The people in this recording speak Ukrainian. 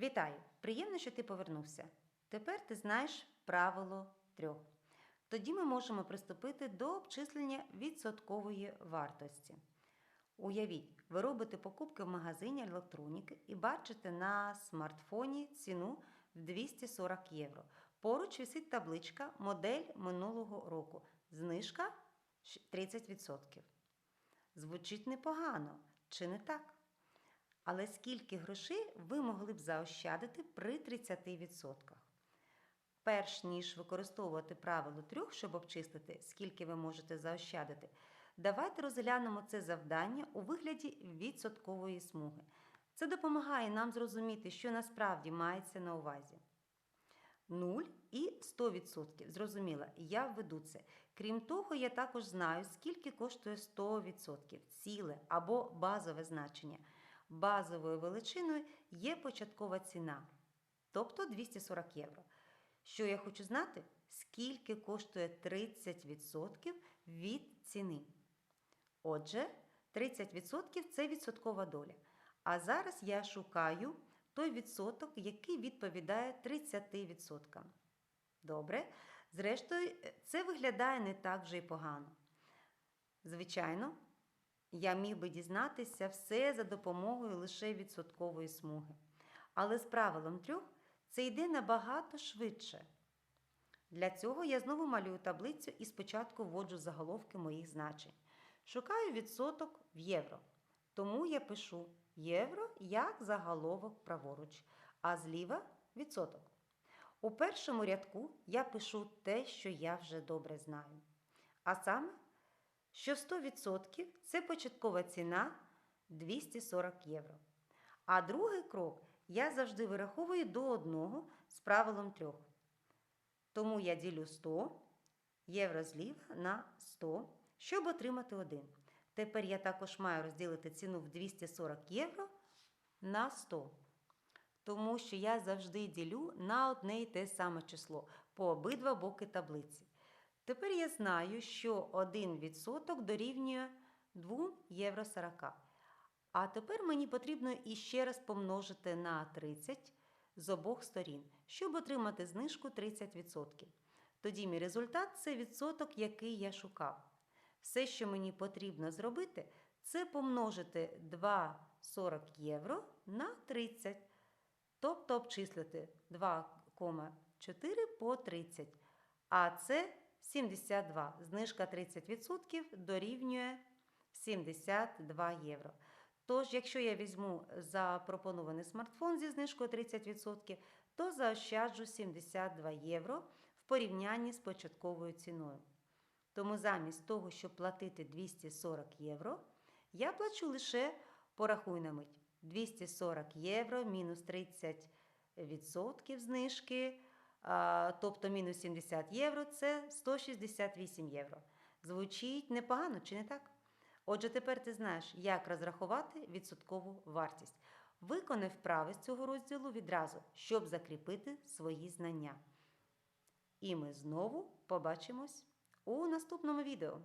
Вітаю! Приємно, що ти повернувся. Тепер ти знаєш правило трьох. Тоді ми можемо приступити до обчислення відсоткової вартості. Уявіть, ви робите покупки в магазині електроніки і бачите на смартфоні ціну в 240 євро. Поруч висить табличка модель минулого року. Знижка 30%. Звучить непогано, чи не так? Але скільки грошей ви могли б заощадити при 30%? Перш ніж використовувати правило трьох, щоб обчислити, скільки ви можете заощадити, давайте розглянемо це завдання у вигляді відсоткової смуги. Це допомагає нам зрозуміти, що насправді мається на увазі. 0 і 100%. Зрозуміло, я введу це. Крім того, я також знаю, скільки коштує 100%, ціле або базове значення. Базовою величиною є початкова ціна, тобто 240 євро. Що я хочу знати? Скільки коштує 30% від ціни. Отже, 30% це відсоткова доля. А зараз я шукаю той відсоток, який відповідає 30%. Добре. Зрештою, це виглядає не так вже й погано. Звичайно, я міг би дізнатися все за допомогою лише відсоткової смуги. Але з правилом трьох це йде набагато швидше. Для цього я знову малюю таблицю і спочатку вводжу заголовки моїх значень. Шукаю відсоток в євро. Тому я пишу євро як заголовок праворуч, а зліва відсоток. У першому рядку я пишу те, що я вже добре знаю. А саме, що 100% це початкова ціна 240 євро. А другий крок я завжди вираховую до одного з правилом трьох. Тому я ділю 100 євро зліва на 100, щоб отримати 1. Тепер я також маю розділити ціну в 240 євро на 100. Тому що я завжди ділю на одне і те саме число по обидва боки таблиці. Тепер я знаю, що 1% дорівнює 2 євро 40. А тепер мені потрібно іще раз помножити на 30 з обох сторін, щоб отримати знижку 30%. Тоді мій результат це відсоток, який я шукав. Все, що мені потрібно зробити, це помножити 2,40 євро на 30. Тобто обчислити 2,4 по 30. А це 72. Знижка 30% дорівнює 72 євро. Тож, якщо я візьму запропонований смартфон зі знижкою 30%, то заощаджу 72 євро в порівнянні з початковою ціною. Тому замість того, щоб платити 240 євро, я плачу лише порахуй на мить. 240 євро мінус 30% знижки, тобто мінус 70 євро це 168 євро. Звучить непогано, чи не так? Отже, тепер ти знаєш, як розрахувати відсоткову вартість. Виконай вправи з цього розділу відразу, щоб закріпити свої знання. І ми знову побачимось у наступному відео.